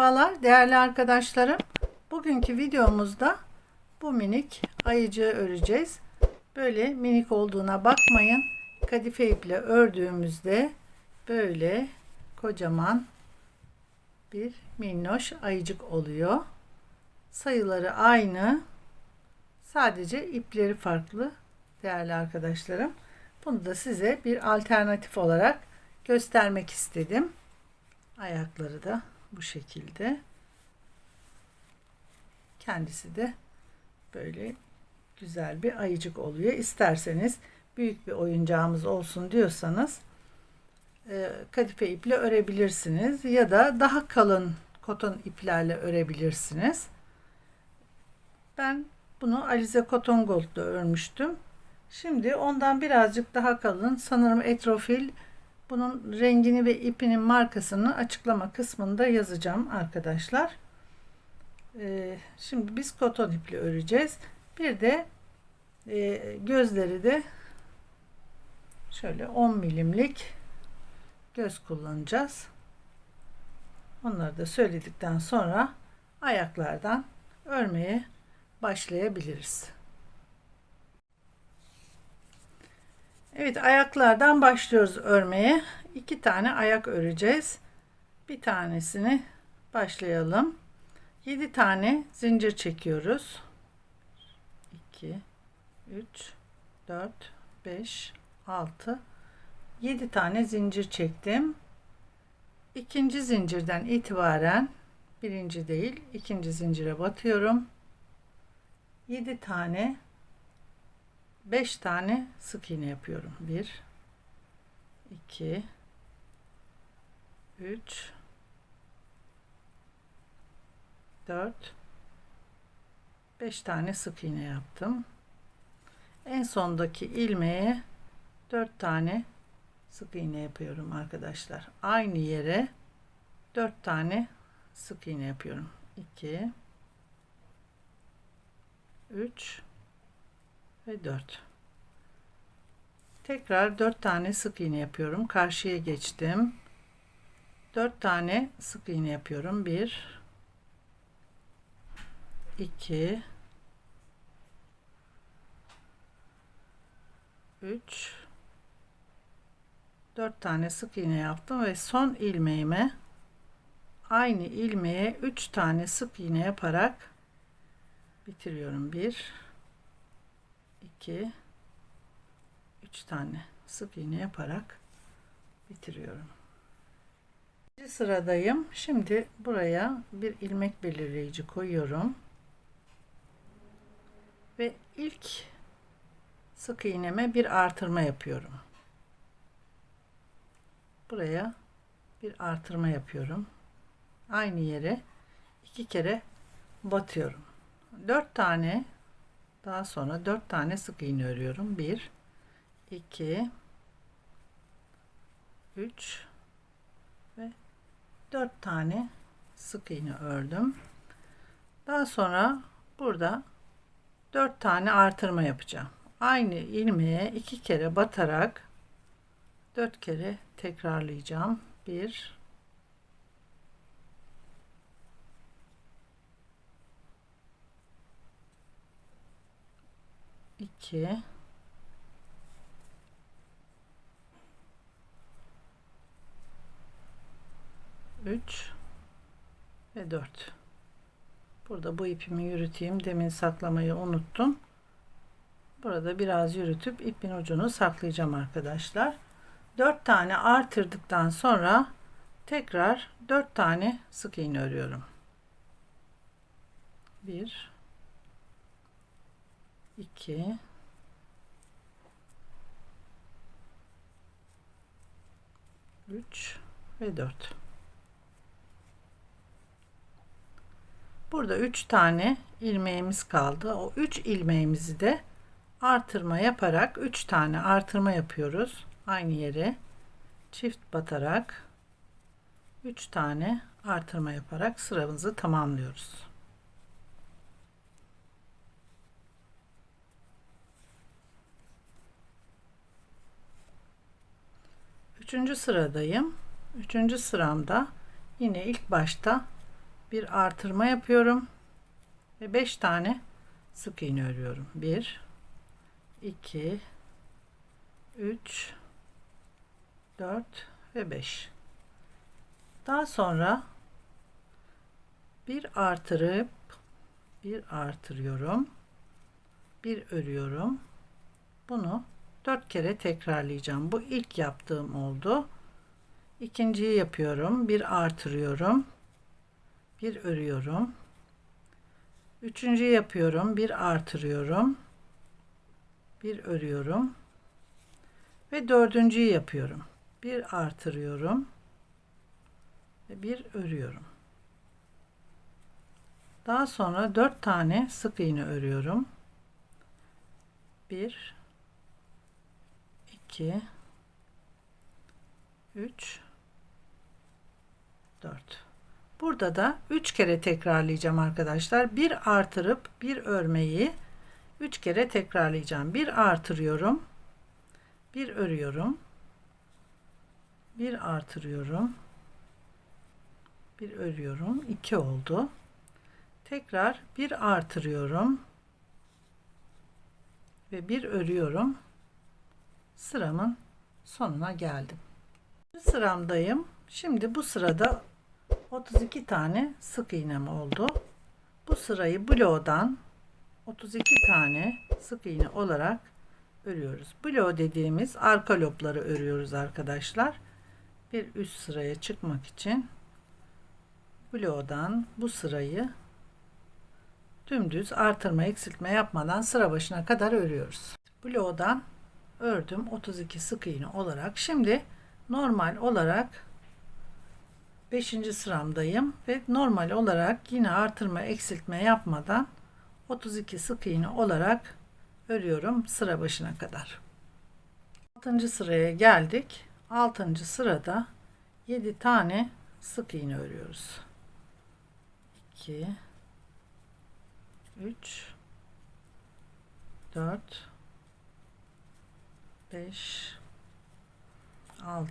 Merhabalar değerli arkadaşlarım. Bugünkü videomuzda bu minik ayıcığı öreceğiz. Böyle minik olduğuna bakmayın. Kadife iple ördüğümüzde böyle kocaman bir minnoş ayıcık oluyor. Sayıları aynı. Sadece ipleri farklı değerli arkadaşlarım. Bunu da size bir alternatif olarak göstermek istedim. Ayakları da bu şekilde. Kendisi de böyle güzel bir ayıcık oluyor. İsterseniz büyük bir oyuncağımız olsun diyorsanız e, kadife iple örebilirsiniz ya da daha kalın koton iplerle örebilirsiniz. Ben bunu Alize Cotton Gold'da örmüştüm. Şimdi ondan birazcık daha kalın sanırım etrofil bunun rengini ve ipinin markasını açıklama kısmında yazacağım arkadaşlar. Ee, şimdi biz koton iple öreceğiz. Bir de e, gözleri de şöyle 10 milimlik göz kullanacağız. Onları da söyledikten sonra ayaklardan örmeye başlayabiliriz. Evet ayaklardan başlıyoruz örmeye. İki tane ayak öreceğiz. Bir tanesini başlayalım. 7 tane zincir çekiyoruz. 2 3 4 5 6 7 tane zincir çektim. İkinci zincirden itibaren birinci değil, ikinci zincire batıyorum. 7 tane 5 tane sık iğne yapıyorum. 1 2 3 4 5 tane sık iğne yaptım. En sondaki ilmeğe 4 tane sık iğne yapıyorum arkadaşlar. Aynı yere 4 tane sık iğne yapıyorum. 2 3 ve 4 tekrar 4 tane sık iğne yapıyorum. Karşıya geçtim. 4 tane sık iğne yapıyorum. 1 2 3 4 tane sık iğne yaptım ve son ilmeğime aynı ilmeğe 3 tane sık iğne yaparak bitiriyorum. 1 2 3 tane sık iğne yaparak bitiriyorum. İkinci sıradayım. Şimdi buraya bir ilmek belirleyici koyuyorum. Ve ilk sık iğneme bir artırma yapıyorum. Buraya bir artırma yapıyorum. Aynı yere iki kere batıyorum. 4 tane daha sonra 4 tane sık iğne örüyorum. 1 2 3 ve 4 tane sık iğne ördüm. Daha sonra burada 4 tane artırma yapacağım. Aynı ilmeğe iki kere batarak 4 kere tekrarlayacağım. 1 2 3 ve 4 burada bu ipimi yürüteyim. Demin saklamayı unuttum. Burada biraz yürütüp ipin ucunu saklayacağım arkadaşlar. 4 tane artırdıktan sonra tekrar 4 tane sık iğne örüyorum. 1 2 3 ve 4 Burada 3 tane ilmeğimiz kaldı. O 3 ilmeğimizi de artırma yaparak 3 tane artırma yapıyoruz. Aynı yere çift batarak 3 tane artırma yaparak sıramızı tamamlıyoruz. Üçüncü sıradayım. Üçüncü sıramda yine ilk başta bir artırma yapıyorum ve 5 tane sık iğne örüyorum. 1 2 3 4 ve 5. Daha sonra bir artırıp bir artırıyorum. Bir örüyorum. Bunu 4 kere tekrarlayacağım. Bu ilk yaptığım oldu. İkinciyi yapıyorum. Bir artırıyorum. Bir örüyorum. Üçüncüyü yapıyorum. Bir artırıyorum. Bir örüyorum. Ve dördüncüyü yapıyorum. Bir artırıyorum. Ve bir örüyorum. Daha sonra dört tane sık iğne örüyorum. Bir, iki, üç, 4. Burada da 3 kere tekrarlayacağım arkadaşlar. Bir artırıp bir örmeyi 3 kere tekrarlayacağım. Bir artırıyorum. Bir örüyorum. Bir artırıyorum. Bir örüyorum. 2 oldu. Tekrar bir artırıyorum. Ve bir örüyorum. Sıramın sonuna geldim. Sıramdayım. Şimdi bu sırada 32 tane sık iğnem oldu. Bu sırayı bloğdan 32 tane sık iğne olarak örüyoruz. Bloğ dediğimiz arka lobları örüyoruz arkadaşlar. Bir üst sıraya çıkmak için bloğdan bu sırayı dümdüz artırma eksiltme yapmadan sıra başına kadar örüyoruz. Bloğdan ördüm 32 sık iğne olarak. Şimdi normal olarak 5. sıramdayım ve normal olarak yine artırma eksiltme yapmadan 32 sık iğne olarak örüyorum sıra başına kadar. 6. sıraya geldik. 6. sırada 7 tane sık iğne örüyoruz. 2 3 4 5 6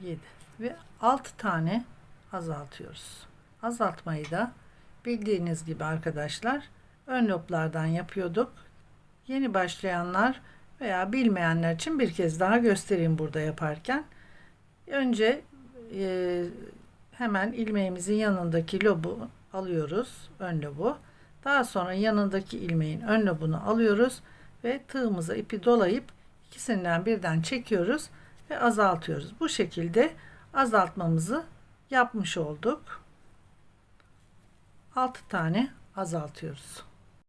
7 ve 6 tane azaltıyoruz. Azaltmayı da bildiğiniz gibi arkadaşlar ön loblardan yapıyorduk. Yeni başlayanlar veya bilmeyenler için bir kez daha göstereyim burada yaparken. Önce e, hemen ilmeğimizin yanındaki lobu alıyoruz. Ön lobu. Daha sonra yanındaki ilmeğin ön lobunu alıyoruz ve tığımıza ipi dolayıp ikisinden birden çekiyoruz ve azaltıyoruz. Bu şekilde azaltmamızı yapmış olduk. 6 tane azaltıyoruz.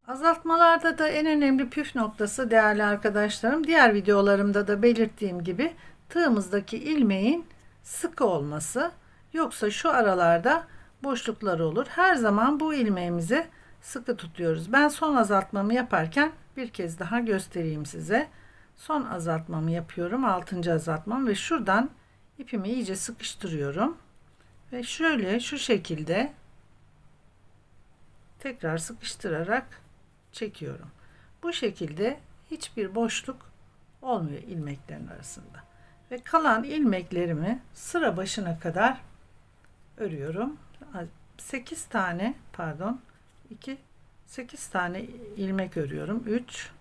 Azaltmalarda da en önemli püf noktası değerli arkadaşlarım diğer videolarımda da belirttiğim gibi tığımızdaki ilmeğin sıkı olması yoksa şu aralarda boşluklar olur. Her zaman bu ilmeğimizi sıkı tutuyoruz. Ben son azaltmamı yaparken bir kez daha göstereyim size. Son azaltmamı yapıyorum. 6. azaltmam ve şuradan ipimi iyice sıkıştırıyorum. Ve şöyle şu şekilde tekrar sıkıştırarak çekiyorum. Bu şekilde hiçbir boşluk olmuyor ilmeklerin arasında. Ve kalan ilmeklerimi sıra başına kadar örüyorum. 8 tane pardon 2 8 tane ilmek örüyorum. 3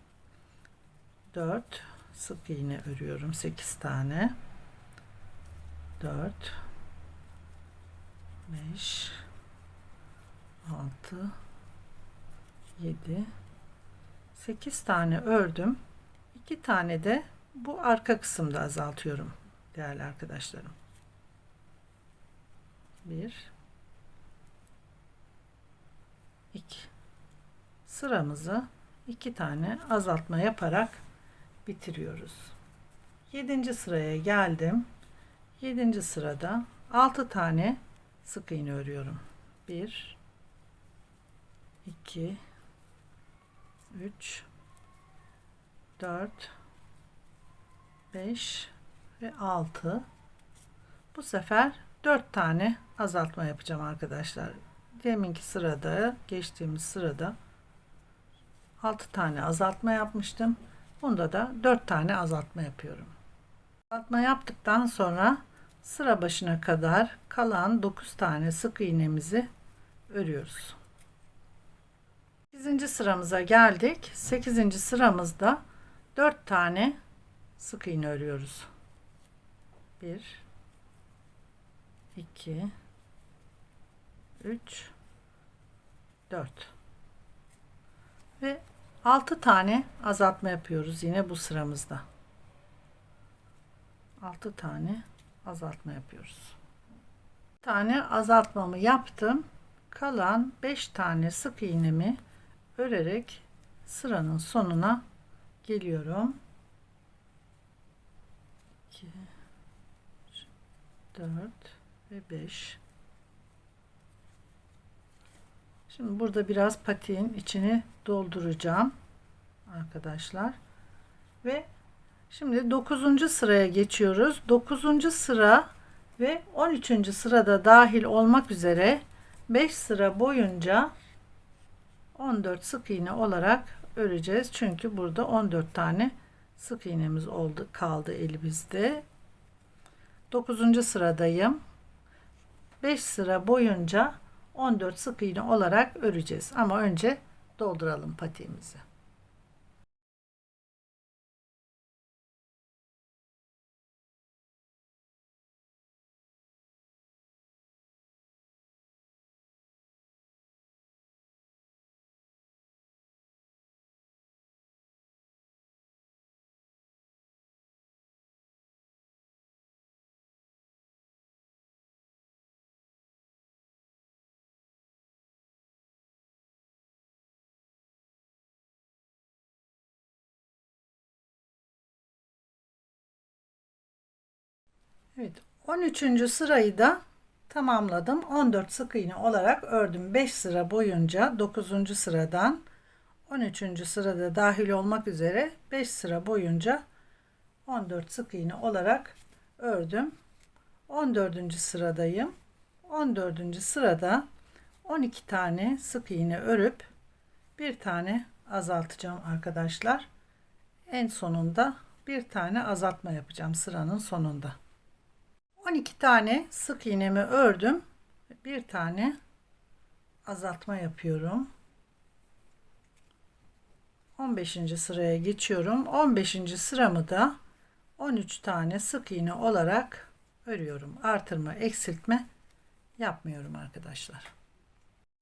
4 sık iğne örüyorum. 8 tane. 4 5 6 7 8 tane ördüm. 2 tane de bu arka kısımda azaltıyorum değerli arkadaşlarım. 1 2 sıramızı 2 tane azaltma yaparak bitiriyoruz 7. sıraya geldim 7. sırada 6 tane sık iğne örüyorum 1 2 3 4 5 ve 6 bu sefer 4 tane azaltma yapacağım arkadaşlar deminki sırada geçtiğimiz sırada 6 tane azaltma yapmıştım bunda da 4 tane azaltma yapıyorum azaltma yaptıktan sonra sıra başına kadar kalan 9 tane sık iğnemizi örüyoruz. 8. sıramıza geldik. 8. sıramızda 4 tane sık iğne örüyoruz. 1 2 3 4 ve 6 tane azaltma yapıyoruz yine bu sıramızda. 6 tane azaltma yapıyoruz. Bir tane azaltmamı yaptım. Kalan 5 tane sık iğnemi örerek sıranın sonuna geliyorum. 2 4 ve 5 Şimdi burada biraz patiğin içini dolduracağım arkadaşlar. Ve şimdi 9. sıraya geçiyoruz. 9. sıra ve 13. sırada dahil olmak üzere 5 sıra boyunca 14 sık iğne olarak öreceğiz. Çünkü burada 14 tane sık iğnemiz oldu kaldı elimizde. 9. sıradayım. 5 sıra boyunca 14 sık iğne olarak öreceğiz. Ama önce dolduralım patiğimizi. Evet 13. sırayı da tamamladım. 14 sık iğne olarak ördüm. 5 sıra boyunca 9. sıradan 13. sırada dahil olmak üzere 5 sıra boyunca 14 sık iğne olarak ördüm. 14. sıradayım. 14. sırada 12 tane sık iğne örüp bir tane azaltacağım arkadaşlar. En sonunda bir tane azaltma yapacağım sıranın sonunda. 12 tane sık iğnemi ördüm. Bir tane azaltma yapıyorum. 15. sıraya geçiyorum. 15. sıramı da 13 tane sık iğne olarak örüyorum. Artırma, eksiltme yapmıyorum arkadaşlar.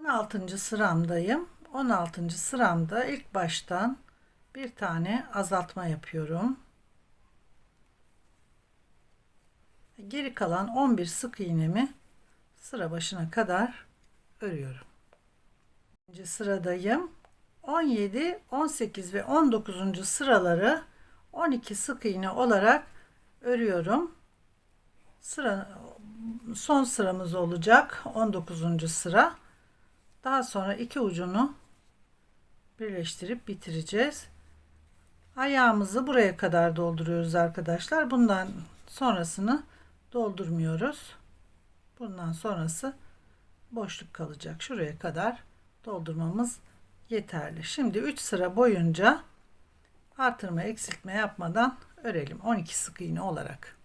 16. sıramdayım. 16. sıramda ilk baştan bir tane azaltma yapıyorum. Geri kalan 11 sık iğnemi sıra başına kadar örüyorum. İkinci sıradayım. 17, 18 ve 19. sıraları 12 sık iğne olarak örüyorum. Sıra son sıramız olacak 19. sıra. Daha sonra iki ucunu birleştirip bitireceğiz. Ayağımızı buraya kadar dolduruyoruz arkadaşlar. Bundan sonrasını doldurmuyoruz. Bundan sonrası boşluk kalacak. Şuraya kadar doldurmamız yeterli. Şimdi 3 sıra boyunca artırma eksiltme yapmadan örelim. 12 sık iğne olarak.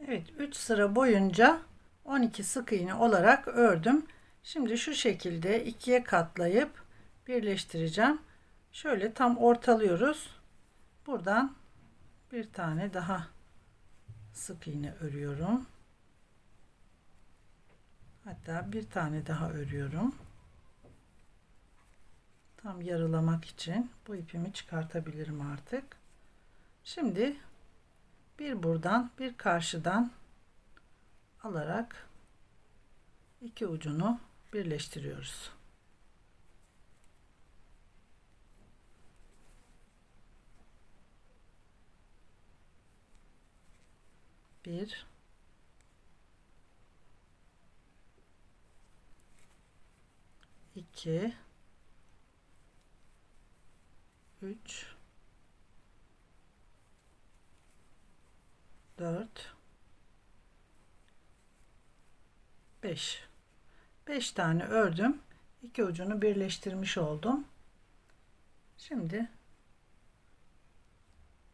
Evet 3 sıra boyunca 12 sık iğne olarak ördüm. Şimdi şu şekilde ikiye katlayıp birleştireceğim. Şöyle tam ortalıyoruz. Buradan bir tane daha sık iğne örüyorum. Hatta bir tane daha örüyorum. Tam yarılamak için bu ipimi çıkartabilirim artık. Şimdi bir buradan bir karşıdan alarak iki ucunu birleştiriyoruz. Bir. İki. Üç. Dört. Beş. Beş tane ördüm. İki ucunu birleştirmiş oldum. Şimdi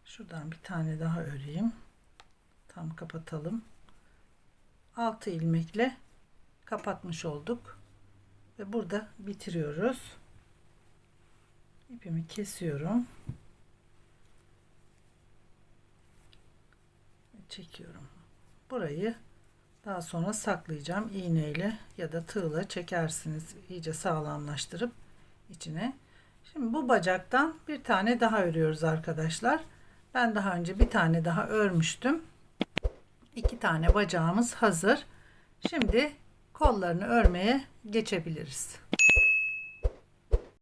şuradan bir tane daha öreyim tam kapatalım. 6 ilmekle kapatmış olduk. Ve burada bitiriyoruz. İpimi kesiyorum. Çekiyorum. Burayı daha sonra saklayacağım. iğneyle ya da tığla çekersiniz. iyice sağlamlaştırıp içine. Şimdi bu bacaktan bir tane daha örüyoruz arkadaşlar. Ben daha önce bir tane daha örmüştüm. İki tane bacağımız hazır. Şimdi kollarını örmeye geçebiliriz.